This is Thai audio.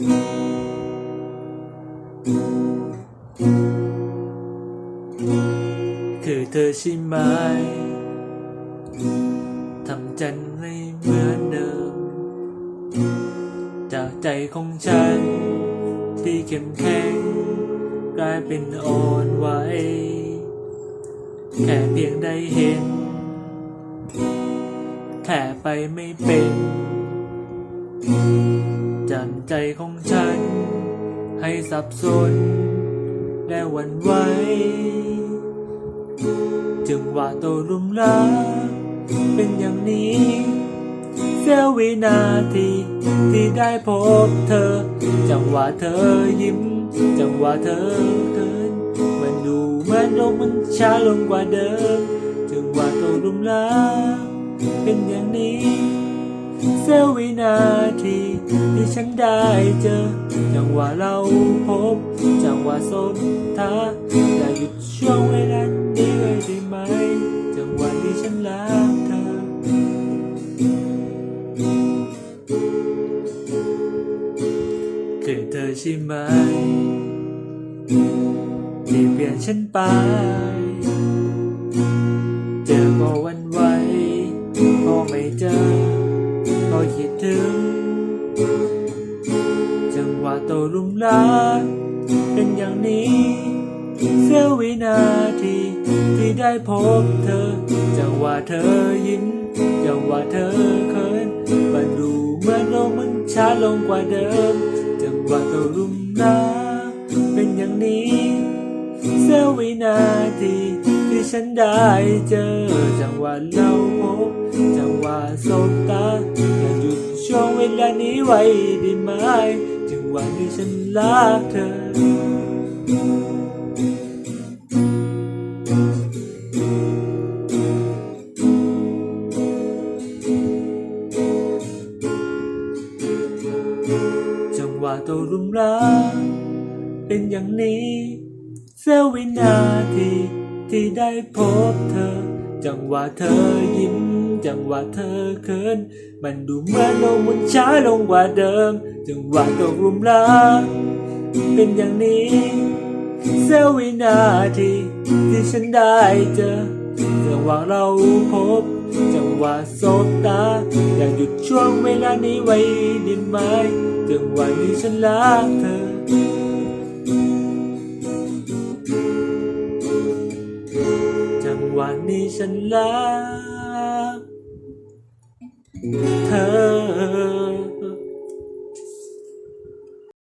คือเธอใช่ไหม ทำจันให้เหมือนเดิม จากใจของฉัน ที่เข้มแข็ง กลายเป็นอ่อนไหว แค่เพียงได้เห็น แค่ไปไม่เป็น ใจของฉัน ให้สับสน และหวันไหวจึงว่าตัวรุมรักเป็นอย่างนี้ เสี้ยววินาทีที่ได้พบเธอ จังหวะเธอยิ้ม จังหวะเธอเกินมันดูเหมือนลมมันช้าลงกว่าเดิม จึงว่าตัวรุมรักเป็นอย่างนี้ เสี้ยววินาทีที่ฉันได้เจอ จังหวะเราพบ จังหวะสบตาอย่าหยุดช่วงเวลานี้เลยได้ไหม จังหวะที่ฉันรักเธอ คือเธอใช่ไหมที่เปลี่ยนฉันไป ถึง จังหวะโตรุมรักเป็นอย่างนี้ เสี้ยววินาทีที่ได้พบเธอ จังหวะเธอยิ้มจังหวะเธอเขินมันดูเหมือนโลกมันช้าลงกว่าเดิม จังหวะโตรุมรักเป็นอย่างนี้ เสี้ยววินาทีที่ฉันได้เจอ จังหวะเราพบจังหวะสบตา ช่วงเวลานี้ไว้ได้ไหมจังหวะที่ฉันรักเธอ จังหวะตัวรุมรักเป็นอย่างนี้เสี้ยววินาทีที่ได้พบเธอ จังหวะเธอยิ้ม จังหวะเธอเขิน มันดูเหมือนโลกมันช้าลงกว่าเดิม จังหวะตัวรุมรักเป็นอย่างนี้เสี้ยววินาทีที่ฉันได้เจอจังหวะเราพบ จังหวะสบตา อย่าหยุดช่วงเวลานี้ไว้ได้ไหมจังหวะที่ฉันรักเธอจังหวะนี้ฉันรัก เธอ